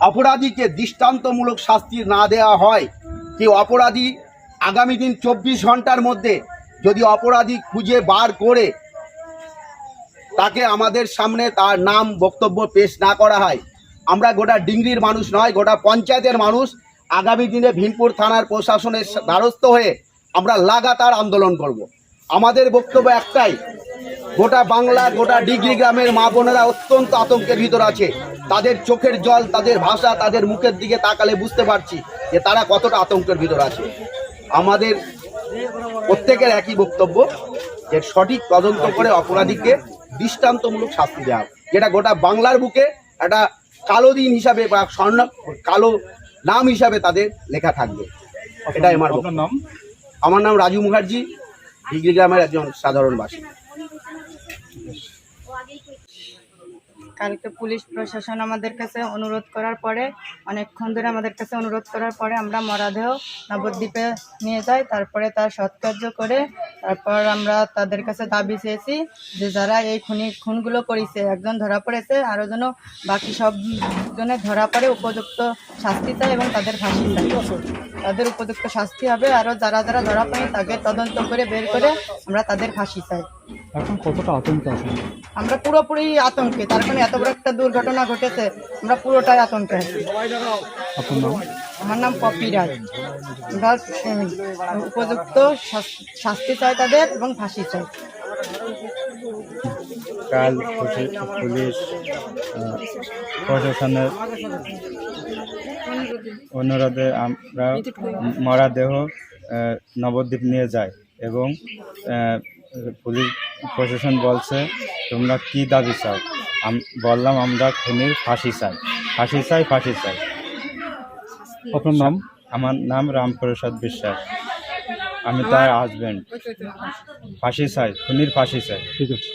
অপরাধীকে দৃষ্টান্তমূলক শাস্তি না দেওয়া হয়, কি অপরাধী আগামী দিন চব্বিশ ঘণ্টার মধ্যে যদি অপরাধী খুঁজে বার করে, তাকে আমাদের সামনে তার নাম, বক্তব্য পেশ না করা হয় আমরা গোটা ডিংরির মানুষ নয়, গোটা পঞ্চায়েতের মানুষ আগামী দিনে ভীমপুর থানার প্রশাসনের দ্বারস্থ হয়ে আমরা লাগাতার আন্দোলন করব। আমাদের বক্তব্য একটাই গোটা বাংলা গোটা ডিগ্রি গ্রামের মা বোনেরা অত্যন্ত আতঙ্কের ভিতর আছে। তাদের চোখের জল তাদের ভাষা তাদের মুখের দিকে তাকালে বুঝতে পারছি যে তারা কতটা আতঙ্কের ভিতর আছে। আমাদের প্রত্যেকের একই বক্তব্য যে সঠিক তদন্ত করে অপরাধীকে দৃষ্টান্তমূলক শাস্তি দেওয়া। যেটা গোটা বাংলার বুকে একটা কালো দিন হিসাবে বা স্বর্ণ কালো নাম হিসাবে তাদের লেখা থাকবে। এটাই আমার। নাম? আমার নাম রাজু মুখার্জি ডিগ্রি গ্রামের একজন সাধারণ বাসিন্দা কালকে পুলিশ প্রশাসন আমাদের কাছে অনুরোধ করার পরে, অনেকক্ষণ ধরে আমাদের কাছে অনুরোধ করার পরে আমরা মরাদেহ নবদ্বীপে নিয়ে যাই, তারপরে তার সৎকার্য করে তারপর আমরা তাদের কাছে দাবি চেয়েছি যে যারা এই খুনি, খুনগুলো করেছে, একজন ধরা পড়েছে, আরও যেন বাকি সব জনের ধরা পড়ে, উপযুক্ত শাস্তি চাই এবং তাদের ফাঁসি চাই তাদের উপযুক্ত শাস্তি হবে, আরও যারা যারা ধরা পড়ে তাকে তদন্ত করে বের করে আমরা তাদের ফাঁসি চাই। এখন কতটা আতঙ্ক আছে আমরা পুরোপুরি আতঙ্কে তার কারণে এত বড় একটা দুর্ঘটনা ঘটেছে আমরা পুরোটাই আতঙ্কে আছি। আপনার নাম? আমার নাম পপি রায়। আমরা উপযুক্ত শাস্তি চাই তাদের এবং ফাঁসি চাই। কাল পুলিশ প্রশাসনের অনুরোধে আমরা মরাদেহ নবদ্বীপ নিয়ে যাই এবং পুলিশ প্রশাসন বলছে তোমরা কি দাবি চাও? বললাম আমরা খুনির ফাঁসি চাই। ফাঁসি চাই ফাঁসি চাই। প্রথম নাম? আমার নাম রামপ্রসাদ বিশ্বাস। আমি তার হাজবেন্ড ফাঁসি চাই খুনির ফাঁসি চাই। ঠিক আছে।